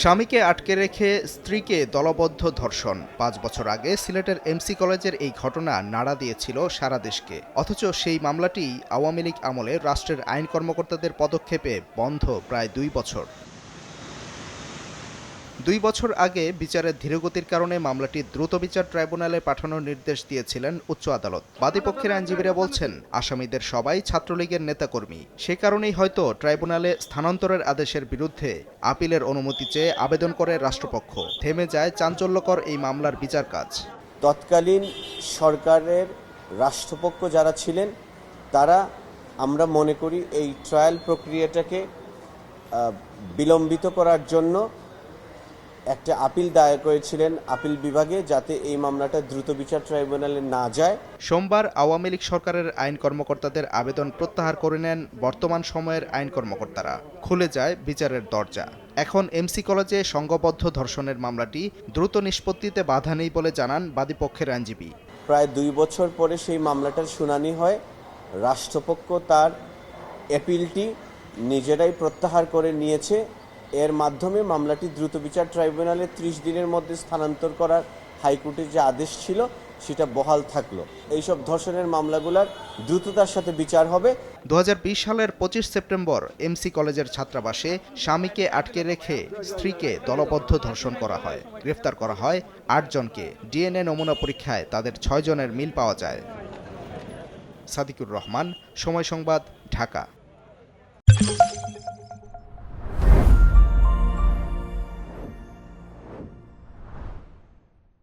স্বামীকে আটকে রেখে স্ত্রীকে দলবদ্ধ ধর্ষণ। পাঁচ বছর আগে সিলেটের এমসি কলেজের এই ঘটনা নাড়া দিয়েছিল সারা দেশকে। অথচ সেই মামলাটি আওয়ামী লীগ আমলে রাষ্ট্রের আইন কর্মকর্তাদের পদক্ষেপে বন্ধ প্রায় দুই বছর। দুই বছর আগে বিচারের ধীরগতির কারণে মামলাটি দ্রুত বিচার ট্রাইব্যুনালে পাঠানোর নির্দেশ দিয়েছিলেন উচ্চ আদালত। বাদীপক্ষের আইনজীবীরা বলছেন, আসামিদের সবাই ছাত্রলীগের নেতাকর্মী। সে কারণেই হয়তো ট্রাইব্যুনালে স্থানান্তরের আদেশের বিরুদ্ধে আপিলের অনুমতি চেয়ে আবেদন করে রাষ্ট্রপক্ষ। থেমে যায় চাঞ্চল্যকর এই মামলার বিচার কাজ। তৎকালীন সরকারের রাষ্ট্রপক্ষ যারা ছিলেন, তারা আমরা মনে করি এই ট্রায়াল প্রক্রিয়াটাকে বিলম্বিত করার জন্য একটা আপিল দায়ের করেছিলেন আপিল বিভাগে যাতে এই মামলাটা দ্রুত বিচার ট্রাইব্যুনালে না যায়। সোমবার আওয়ামী লীগ সরকারের আইন কর্মকর্তাদের আবেদন প্রত্যাহার করে নেন বর্তমান সময়ের আইন কর্মকর্তারা। খুলে যায় বিচারের দরজা। এখন এমসি কলেজে সংঘবদ্ধ ধর্ষণের মামলাটি দ্রুত নিষ্পত্তিতে বাধা নেই বলে জানান বাদীপক্ষের আইনজীবী। প্রায় দুই বছর পরে সেই মামলাটার শুনানি হয়। রাষ্ট্রপক্ষ তার অ্যাপিলটি নিজেরাই প্রত্যাহার করে নিয়েছে। এর মাধ্যমে মামলাটি দ্রুত বিচার ট্রাইব্যুনালে ত্রিশ দিনের মধ্যে স্থানান্তর করার হাইকোর্টের যে আদেশ ছিল, সেটা বহাল থাকল। এইসব ধর্ষণের মামলাগুলার দ্রুততার সাথে বিচার হবে। দু হাজার বিশ সালের পঁচিশ সেপ্টেম্বর এমসি কলেজের ছাত্রাবাসে স্বামীকে আটকে রেখে স্ত্রীকে দলবদ্ধ ধর্ষণ করা হয়। গ্রেফতার করা হয় আটজনকে ডিএনএ নমুনা পরীক্ষায় তাদের ছয় জনের মিল পাওয়া যায়। সাদিকুর রহমান, সময় সংবাদ, ঢাকা।